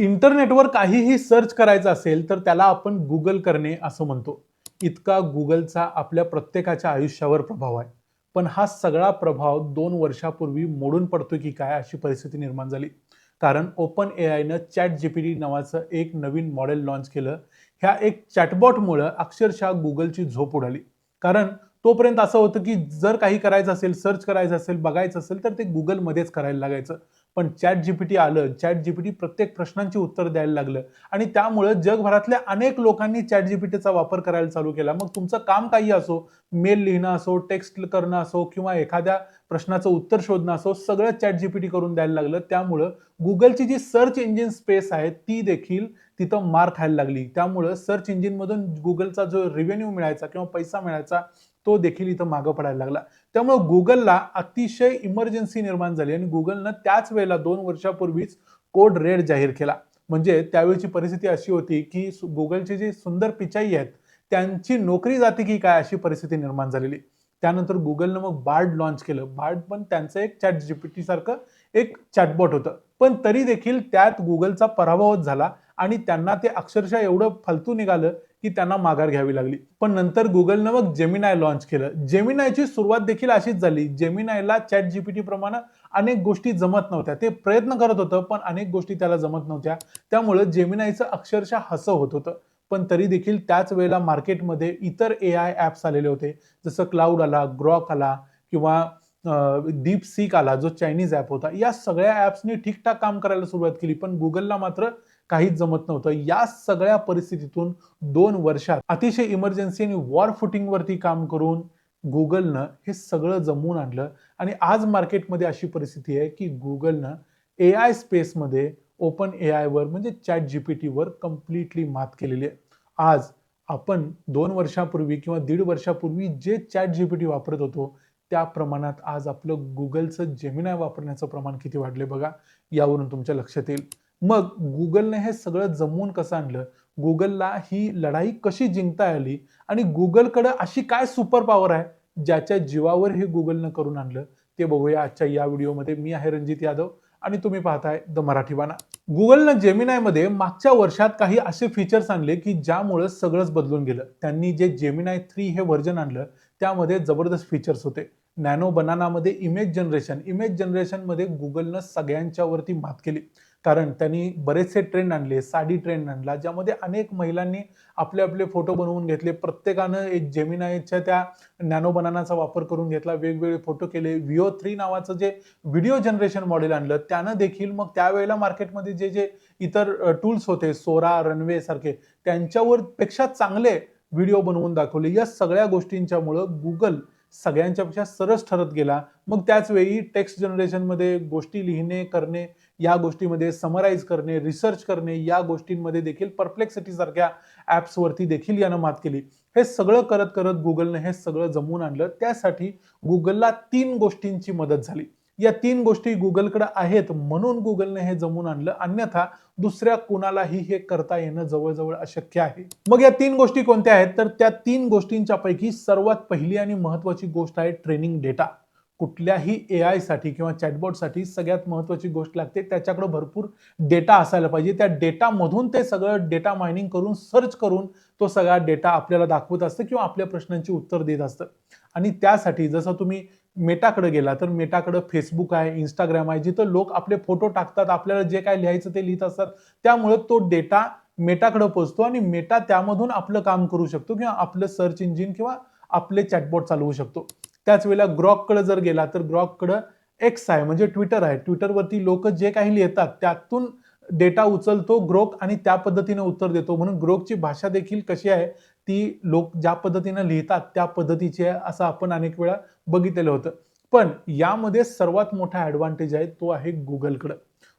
इंटरनेटवर काहीही सर्च करायचं असेल तर त्याला आपण गुगल करणे असं म्हणतो. इतका गुगलचा आपल्या प्रत्येकाच्या आयुष्यावर प्रभाव आहे. पण हा सगळा प्रभाव दोन वर्षापूर्वी मोडून पडतो की काय अशी परिस्थिती निर्माण झाली. कारण ओपन ए आयनं चॅट जीपीटी नावाचं एक नवीन मॉडेल लॉन्च केलं. ह्या एक चॅटबॉटमुळं अक्षरशः गुगलची झोप उडाली. कारण तोपर्यंत असं होतं की जर काही करायचं असेल सर्च करायचं असेल बघायचं असेल तर ते गुगलमध्येच करायला लागायचं. पण चॅट जीपीटी आलं चॅट जीपीटी प्रत्येक प्रश्नांची उत्तर द्यायला लागलं. आणि त्यामुळं जगभरातल्या अनेक लोकांनी चॅट जीपीटीचा वापर करायला चालू केला. मग तुमचं काम काही असो मेल लिहिणं असो टेक्स्ट करणं असो किंवा एखाद्या प्रश्नाचं उत्तर शोधणं असो सगळं चॅट जीपीटी करून द्यायला लागलं. त्यामुळं गुगलची जी सर्च इंजिन स्पेस आहे ती देखील तिथं मार खायला लागली. त्यामुळं सर्च इंजिनमधून गुगलचा जो रेव्हेन्यू मिळायचा किंवा पैसा मिळायचा तो देखील इथं मागं पडायला लागला. त्यामुळे गुगलला अतिशय इमर्जन्सी निर्माण झाली आणि गुगलनं त्याच वेळेला दोन वर्षापूर्वीच कोड रेड जाहीर केला. म्हणजे त्यावेळची परिस्थिती अशी होती की गुगलची गुगलचे जे सुंदर पिचाई आहेत त्यांची नोकरी जाते की काय अशी परिस्थिती निर्माण झालेली. त्यानंतर गुगलनं मग बार्ड लॉन्च केलं. बार्ड पण त्यांचं एक चॅट जीपीटी सारखं एक चॅटबॉट होतं. पण तरी देखील त्यात गुगलचा पराभवच झाला आणि त्यांना ते अक्षरशः एवढं फालतू निघालं की त्यांना माघार घ्यावी लागली. पण नंतर गुगलनं मग जेमिनाय लॉन्च केलं. जेमिनायची सुरुवात देखील अशीच झाली. जेमिनायला चॅट जीपीटी प्रमाणे अनेक गोष्टी जमत नव्हत्या. ते प्रयत्न करत होतं पण अनेक गोष्टी त्याला जमत नव्हत्या. त्यामुळं जेमिनायचं अक्षरशः हसं होत होतं. पण तरी देखील त्याच वेळेला मार्केटमध्ये इतर ए आय ॲप्स आलेले होते. जसं क्लाउड आला ग्रॉक आला किंवा डीप सीक आला जो चायनीज ॲप होता या सगळ्या ॲप्सनी ठीकठाक काम करायला सुरुवात केली पण गुगलला मात्र काहीच जमत नव्हतं. या सगळ्या परिस्थितीतून दोन वर्षात अतिशय इमर्जन्सी आणि वॉर फुटिंगवरती काम करून गुगलनं हे सगळं जमवून आणलं. आणि आज मार्केटमध्ये अशी परिस्थिती आहे की गुगलनं ए आय स्पेसमध्ये ओपन ए आयवर म्हणजे चॅट जी पी टीवर कम्प्लिटली मात केलेली आहे. आज आपण दोन वर्षापूर्वी किंवा दीड वर्षापूर्वी जे चॅट जी पी टी वापरत होतो त्या प्रमाणात आज आपलं गुगलचं जेमिनाय वापरण्याचं प्रमाण किती वाढले बघा यावरून तुमच्या लक्षात येईल. मग गुगलने हे सगळं जमवून कसं आणलं? गुगलला ही लढाई कशी जिंकता आली? आणि गुगलकडं अशी काय सुपर पॉवर आहे ज्याच्या जीवावर हे गुगलनं करून आणलं? ते बघूया आजच्या या व्हिडिओमध्ये. मी आहे रणजित यादव आणि तुम्ही पाहताय द मराठी बाणा. गुगलनं जेमिनायमध्ये मागच्या वर्षात काही असे फीचर्स आणले की ज्यामुळं सगळंच बदलून गेलं. त्यांनी जे जेमिनाय थ्री हे व्हर्जन आणलं त्यामध्ये जबरदस्त फीचर्स होते. नॅनो बनानामध्ये इमेज जनरेशन इमेज जनरेशनमध्ये गुगलनं सगळ्यांच्यावरती मात केली. कारण त्यांनी बरेचसे ट्रेंड आणले साडी ट्रेंड आणला ज्यामध्ये अनेक महिलांनी आपले आपले फोटो बनवून घेतले. प्रत्येकानं एक जेमिनायच्या त्या नॅनो बनानाचा वापर करून घेतला. वेगवेगळे फोटो केले. विओ थ्री नावाचं जे व्हिडिओ जनरेशन मॉडेल आणलं त्यानं देखील मग त्यावेळेला मार्केटमध्ये जे जे इतर टूल्स होते सोरा रनवे सारखे त्यांच्यावर पेक्षा चांगले व्हिडिओ बनवून दाखवले. या सगळ्या गोष्टींच्यामुळं गुगल सगळ्यांच्यापेक्षा सरस ठरत गेला. मग त्याच वेळी टेक्स्ट जनरेशनमध्ये गोष्टी लिहिणे करणे या गोष्टीमध्ये समराईज करणे रिसर्च करणे या गोष्टींमध्ये देखील परप्लेक्सिटी सारख्या ॲप्सवरती देखील यानं मात केली. हे सगळं करत करत गुगलनं हे सगळं जमवून आणलं. त्यासाठी गुगलला तीन गोष्टींची मदत झाली. या तीन गोष्टी गुगलकडे आहेत म्हणून गुगलने हे जमून आणलं. अन्यथा दुसऱ्या कुणालाही हे करता येणं जवळजवळ अशक्य आहे. मग या तीन गोष्टी कोणत्या आहेत? तर त्या तीन गोष्टींच्या पैकी सर्वात पहिली आणि महत्वाची गोष्ट आहे ट्रेनिंग डेटा. कुठल्याही ए आयसाठी किंवा चॅटबॉटसाठी सगळ्यात महत्वाची गोष्ट लागते. त्याच्याकडे भरपूर डेटा असायला पाहिजे. त्या डेटामधून ते सगळं डेटा मायनिंग करून सर्च करून तो सगळा डेटा आपल्याला दाखवत असतं किंवा आपल्या प्रश्नांची उत्तर देत असतं. आणि त्यासाठी जसं तुम्ही मेटाकडे गेला तर मेटाकडे फेसबुक आहे इंस्टाग्राम आहे जिथं लोक आपले फोटो टाकतात आपल्याला जे काय लिहायचं ते लिहित असतात. त्यामुळे तो डेटा मेटाकडे पोहोचतो आणि मेटा त्यामधून आपलं काम करू शकतो किंवा आपलं सर्च इंजिन किंवा आपले चॅटबॉट चालवू शकतो. त्याच वेळेला ग्रॉककडे जर गेला तर ग्रॉककडं एक्स आहे म्हणजे ट्विटर आहे. ट्विटरवरती लोक जे काही लिहितात त्यातून डेटा उचलतो ग्रोक आणि त्या पद्धतीने उत्तर देतो. म्हणून ग्रोकची भाषा देखील कशी आहे ती लोक ज्या पद्धतीनं लिहितात त्या पद्धतीची आहे असं आपण अनेक वेळा बघितलेलं होतं. पण यामध्ये सर्वात मोठा ॲडव्हान्टेज आहे तो आहे गुगलकडं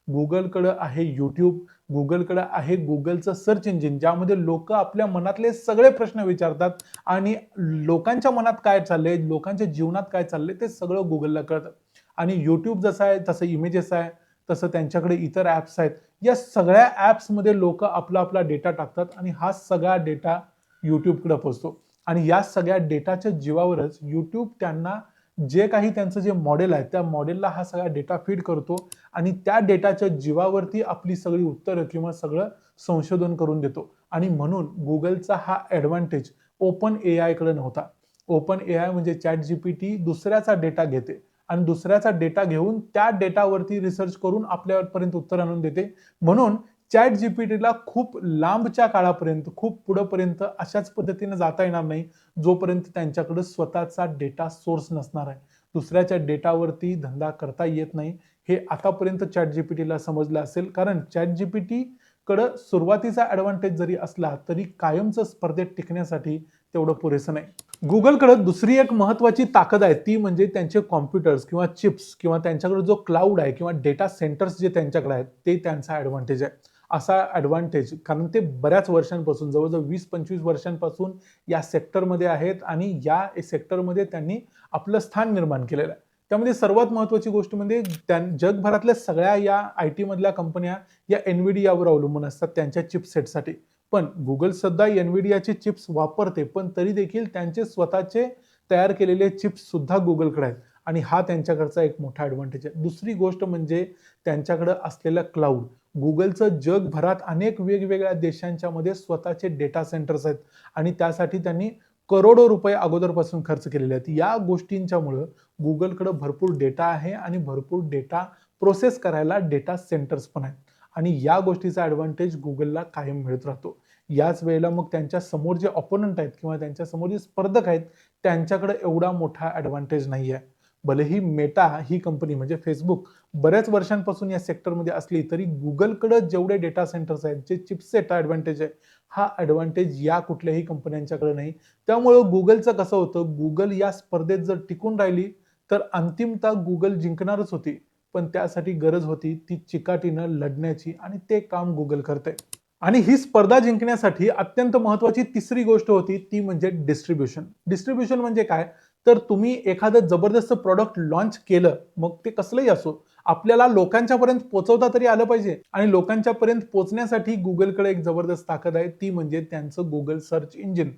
गुगलकडं आहे यूट्यूब गुगलकडं आहे गुगलचं सर्च इंजिन ज्यामध्ये लोक आपल्या मनातले सगळे प्रश्न विचारतात आणि लोकांच्या मनात काय चाललंय लोकांच्या जीवनात काय चाललंय ते सगळं गुगलला कळतं. आणि यूट्यूब जसं आहे तसं इमेजेस आहे तसं त्यांच्याकडे इतर ॲप्स आहेत. या सगळ्या ॲप्समध्ये लोक आपला आपला डेटा टाकतात आणि हा सगळा डेटा यूट्यूबकडे पोहोचतो आणि या सगळ्या डेटाच्या जीवावरच यूट्यूब त्यांना जे काही त्यांचं जे मॉडेल आहे त्या मॉडेलला हा सगळा डेटा फीड करतो आणि त्या डेटाच्या जीवावरती आपली सगळी उत्तरं किंवा सगळं संशोधन करून देतो. आणि म्हणून गुगलचा हा ॲडव्हान्टेज ओपन ए आयकडे नव्हता. ओपन ए आय म्हणजे चॅट जी पी टी दुसऱ्याचा डेटा घेते आणि दुसऱ्याचा डेटा घेऊन त्या डेटावरती रिसर्च करून आपल्यापर्यंत उत्तर आणून देते. म्हणून चॅट जीपीटीला खूप लांबच्या काळापर्यंत खूप पुढंपर्यंत अशाच पद्धतीने जाता येणार नाही जोपर्यंत त्यांच्याकडे स्वतःचा डेटा सोर्स नसणार आहे. दुसऱ्याच्या डेटावरती धंदा करता येत नाही. हे आतापर्यंत चॅट जीपीटीला समजलं असेल. कारण चॅट जीपीटी कडं सुरुवातीचा ॲडव्हान्टेज जरी असला तरी कायमचं स्पर्धेत टिकण्यासाठी तेवढं पुरेसं नाही. गुगलकडं दुसरी एक महत्वाची ताकद आहे ती म्हणजे त्यांचे कॉम्प्युटर्स किंवा चिप्स किंवा त्यांच्याकडे जो क्लाउड आहे किंवा डेटा सेंटर्स जे त्यांच्याकडे आहेत ते त्यांचा ॲडव्हान्टेज आहे. असा ॲडव्हान्टेज कारण ते बऱ्याच वर्षांपासून जवळजवळ वीस पंचवीस वर्षांपासून या सेक्टरमध्ये आहेत आणि या सेक्टरमध्ये त्यांनी आपलं स्थान निर्माण केलेलं आहे. त्यामध्ये सर्वात महत्त्वाची गोष्ट म्हणजे त्या जगभरातल्या सगळ्या या आय टीमधल्या कंपन्या या एनव्हीडियावर अवलंबून असतात त्यांच्या चिपसेटसाठी पण गुगल सध्या एनव्हीडियाचे चिप्स वापरते पण तरी देखील त्यांचे स्वतःचे तयार केलेले चिप्स सुद्धा गुगलकडे आहेत. आणि हा त्यांच्याकडचा एक मोठा ॲडव्हान्टेज आहे. दुसरी गोष्ट म्हणजे त्यांच्याकडं असलेला क्लाउड गुगलचं जगभरात अनेक वेगवेगळ्या देशांच्या मध्ये स्वतःचे डेटा सेंटर्स आहेत. आणि त्यासाठी त्यांनी करोडो रुपये अगोदरपासून खर्च केलेले आहेत. या गोष्टींच्यामुळं गुगलकडं भरपूर डेटा आहे आणि भरपूर डेटा प्रोसेस करायला डेटा सेंटर्स पण आहेत. आणि या गोष्टीचा ॲडव्हान्टेज गुगलला कायम मिळत राहतो. याच वेळेला मग त्यांच्यासमोर जे ऑपोनंट आहेत किंवा त्यांच्यासमोर जे स्पर्धक आहेत त्यांच्याकडे एवढा मोठा ॲडव्हान्टेज नाही आहे भलेही मेटा ही कंपनी म्हणजे फेसबुक बऱ्याच वर्षांपासून या सेक्टरमध्ये असली तरी गुगलकडे जेवढे डेटा सेंटर्स आहेत जे चिपसेट ॲडव्हान्टेज आहे हा ॲडव्हान्टेज या कुठल्याही कंपन्यांच्याकडे नाही. त्यामुळं गुगलचं कसं होतं गुगल या स्पर्धेत जर टिकून राहिली तर अंतिमता गुगल जिंकणारच होती. पण त्यासाठी गरज होती ती चिकाटीनं लढण्याची आणि ते काम गुगल करते आणि ही स्पर्धा जिंकण्यासाठी अत्यंत महत्वाची तिसरी गोष्ट होती ती म्हणजे डिस्ट्रीब्युशन डिस्ट्रीब्युशन म्हणजे काय? तर तुम्ही एखादं जबरदस्त प्रॉडक्ट लॉन्च केलं मग ते कसलंही असो आपल्याला लोकांच्या पर्यंत पोहोचवता तरी आलं पाहिजे. आणि लोकांच्या पर्यंत पोहोचण्यासाठी गुगलकडे एक जबरदस्त ताकद आहे ती म्हणजे त्यांचं गुगल सर्च इंजिन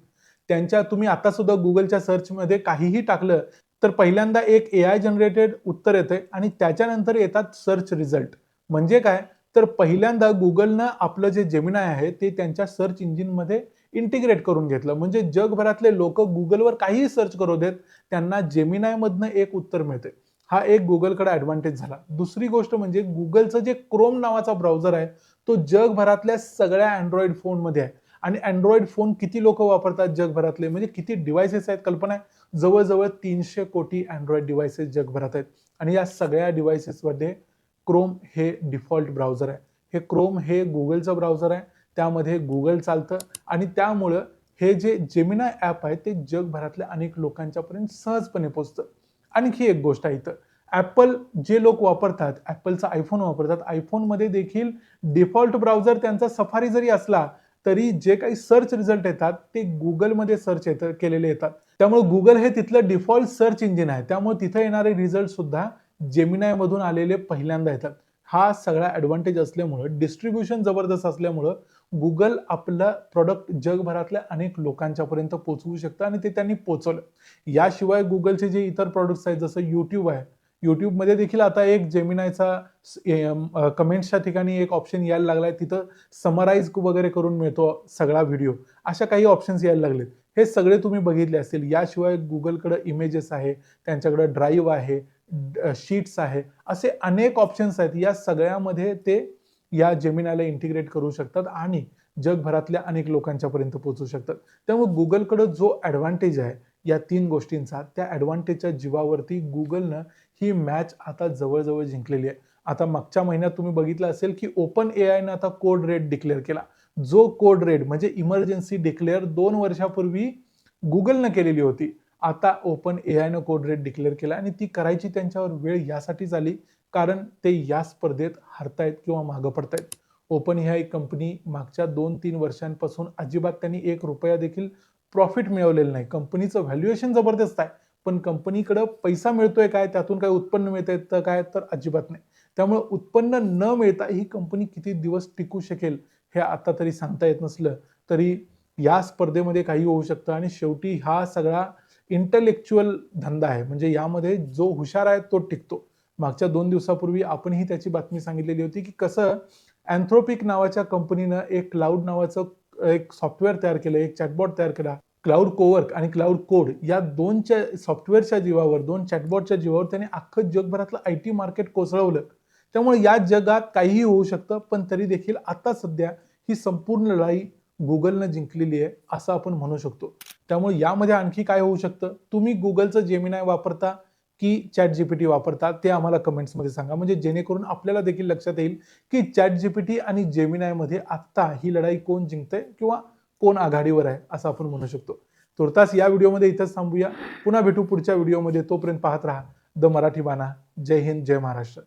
त्यांच्या तुम्ही आता सुद्धा गुगलच्या सर्चमध्ये काहीही टाकलं तर पहिल्यांदा एक ए आय जनरेटेड उत्तर येते आणि त्याच्यानंतर येतात सर्च रिझल्ट म्हणजे काय? तर पहिल्यांदा गुगलनं आपलं जे जेमिनाय आहे ते त्यांच्या सर्च इंजिनमध्ये इंटिग्रेट करून घेतलं. म्हणजे जगभरातले लोक गुगलवर काहीही सर्च करू देत त्यांना जेमिनायमधनं एक उत्तर मिळते हा एक गुगलकडे ॲडव्हान्टेज झाला. दुसरी गोष्ट म्हणजे गुगलचं जे क्रोम नावाचा ब्राउझर आहे तो जगभरातल्या सगळ्या अँड्रॉइड फोनमध्ये आहे. आणि अँड्रॉइड फोन किती लोक वापरतात जगभरातले? म्हणजे किती डिव्हायसेस आहेत कल्पना आहे? जवळजवळ तीनशे कोटी अँड्रॉइड डिव्हायसेस जगभरात आहेत. आणि या सगळ्या डिव्हायसेसमध्ये क्रोम हे डिफॉल्ट ब्राउझर आहे. हे क्रोम हे गुगलचं ब्राउझर आहे. त्यामध्ये गुगल चालतं आणि त्यामुळं हे जे जेमिना ॲप आहे ते जगभरातल्या अनेक लोकांच्यापर्यंत सहजपणे पोचतं आणखी एक गोष्ट आहे इथं. ॲपल जे लोक वापरतात ॲपलचा आयफोन वापरतात आयफोनमध्ये देखील डिफॉल्ट ब्राउझर त्यांचा सफारी जरी असला तरी जे काही सर्च रिझल्ट येतात ते गुगलमध्ये सर्च येतं केलेले येतात. त्यामुळे गुगल हे तिथलं डिफॉल्ट सर्च इंजिन आहे. त्यामुळे तिथं येणारे रिझल्ट सुद्धा जेमिनायमधून आलेले पहिल्यांदा येतात. हा सगळा ॲडव्हान्टेज असल्यामुळं डिस्ट्रीब्युशन जबरदस्त असल्यामुळं गुगल आपलं प्रॉडक्ट जगभरातल्या अनेक लोकांच्यापर्यंत पोचवू शकतं आणि ते त्यांनी पोचवलं. याशिवाय गुगलचे जे इतर प्रॉडक्ट्स आहेत जसं यूट्यूब आहे यूट्यूबमध्ये देखील आता एक जेमिनायचा कमेंट्सच्या ठिकाणी एक ऑप्शन यायला लागला आहे तिथं समराईज वगैरे करून मिळतो सगळा व्हिडिओ अशा काही ऑप्शन्स यायला लागलेत. हे सगळे तुम्ही बघितले असतील. याशिवाय गुगलकडं इमेजेस आहे त्यांच्याकडं ड्राईव्ह आहे शीट्स आहे असे अनेक ऑप्शन्स आहेत. या सगळ्यामध्ये ते या जेमिनाला इंटिग्रेट करू शकतात आणि जगभरातल्या अनेक लोकांच्यापर्यंत पोहोचू शकतात. त्यामुळे गुगलकडं जो ॲडव्हान्टेज आहे या तीन गोष्टींचा त्या ॲडव्हान्टेजच्या जीवावरती गुगलनं ही मॅच आता जवळजवळ जिंकलेली आहे. आता मागच्या महिन्यात तुम्ही बघितलं असेल की ओपन ए आयनं आता कोड रेड डिक्लेअर केला. जो कोड रेड म्हणजे इमर्जन्सी डिक्लेअर दोन वर्षापूर्वी गुगलनं केलेली होती. आता ओपन ए आयनं कोड रेड डिक्लेअर केला आणि ती करायची त्यांच्यावर वेळ यासाठीच आली. कारण ते या स्पर्धेत हरतायत किंवा मागं पडतायत. ओपन ह्या एक कंपनी मागच्या दोन तीन वर्षांपासून अजिबात त्यांनी एक रुपया देखील प्रॉफिट मिळवलेलं नाही. कंपनीचं व्हॅल्युएशन जबरदस्त आहे. पण कंपनीकडं पैसा मिळतोय काय? त्यातून काय उत्पन्न मिळतंय तर काय? तर अजिबात नाही. त्यामुळे उत्पन्न न मिळता ही कंपनी किती दिवस टिकू शकेल हे आता तरी सांगता येत नसलं तरी या स्पर्धेमध्ये काही होऊ शकतं. आणि शेवटी हा सगळा इंटलेक्च्युअल धंदा आहे. म्हणजे यामध्ये जो हुशार आहे तो टिकतो. मागच्या दोन दिवसापूर्वी आपणही त्याची बातमी सांगितलेली होती की कसं अँथ्रोपिक नावाच्या कंपनीनं एक क्लाउड नावाचं एक सॉफ्टवेअर तयार केलं एक चॅटबॉट तयार केला क्लाउड कोवर्क आणि क्लाउड कोड या दोनच्या सॉफ्टवेअरच्या जीवावर दोन चॅटबॉटच्या जीवावर त्याने अख्खं जगभरातलं आय टी मार्केट कोसळवलं. त्यामुळे या जगात काहीही होऊ शकतं पण तरी देखील आता सध्या ही संपूर्ण लढाई गुगलनं जिंकलेली आहे असं आपण म्हणू शकतो. त्यामुळे यामध्ये आणखी काय होऊ शकतं? तुम्ही गुगलचं जेमिनाय वापरता की चॅट जीपीटी वापरता ते आम्हाला कमेंट्समध्ये सांगा. म्हणजे जेणेकरून आपल्याला देखील लक्षात येईल की चॅट जीपीटी आणि जेमिनायमध्ये आत्ता ही लढाई कोण जिंकतंय किंवा कोण आघाडीवर आहे असं आपण म्हणू शकतो. तुर्तास या व्हिडिओमध्ये इथंच थांबूया. पुन्हा भेटू पुढच्या व्हिडिओमध्ये. तोपर्यंत पाहत राहा. द मराठी बाणा. जय हिंद जय महाराष्ट्र.